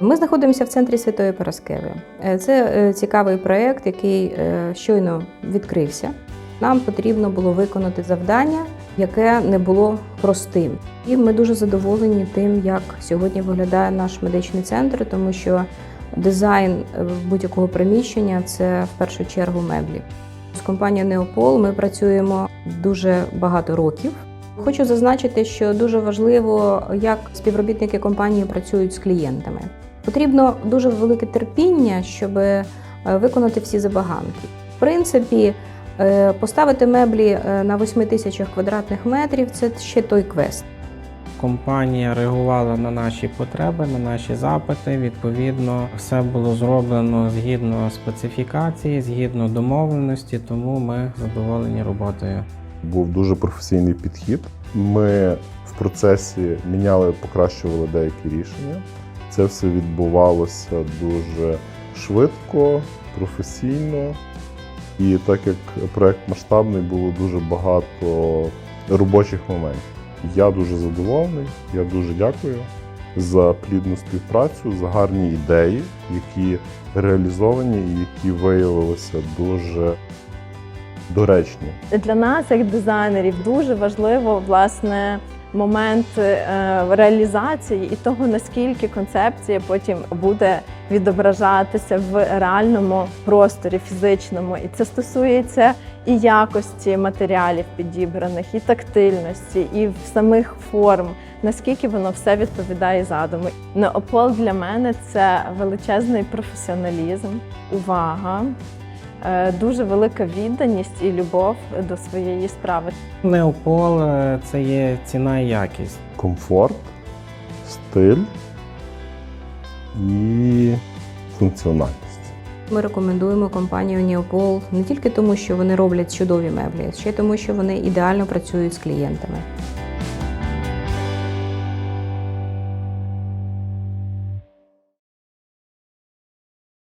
Ми знаходимося в центрі Святої Параскеви. Е, Це е, цікавий проєкт, який е, щойно відкрився. Нам потрібно було виконати завдання, яке не було простим. І ми дуже задоволені тим, як сьогодні виглядає наш медичний центр, тому що дизайн будь-якого приміщення це в першу чергу меблі. З компанією Неопол ми працюємо дуже багато років. Хочу зазначити, що дуже важливо, як співробітники компанії працюють з клієнтами. Потрібно дуже велике терпіння, щоб е, виконати всі забаганки. В принципі, е, поставити меблі е, на 8 тисячах квадратних метрів це ще той квест. Компанія реагувала на наші потреби, на наші запити. Відповідно, все було зроблено згідно специфікації, згідно домовленості, тому ми задоволені роботою. Був дуже професійний підхід. Ми в процесі міняли, покращували деякі рішення. Це все відбувалося дуже швидко, професійно. І так як проект масштабний, було дуже багато робочих моментів. Я дуже задоволений, я дуже дякую за плідну співпрацю, за гарні ідеї, які реалізовані і які виявилися дуже доречні. Для нас, як дизайнерів, дуже важливо власне момент е, реалізації і того, наскільки концепція потім буде відображатися в реальному просторі фізичному. І це стосується і якості матеріалів підібраних, і тактильності, і самих форм, наскільки воно все відповідає задуму. Неопол для мене це величезний професіоналізм, увага. Е, Дуже велика відданість і любов до своєї справи. Неопол це є ціна і якість. комфорт, стиль і функціональність. Ми рекомендуємо компанію Неопол не тільки тому, що вони роблять чудові меблі, ще й тому, що вони ідеально працюють з клієнтами.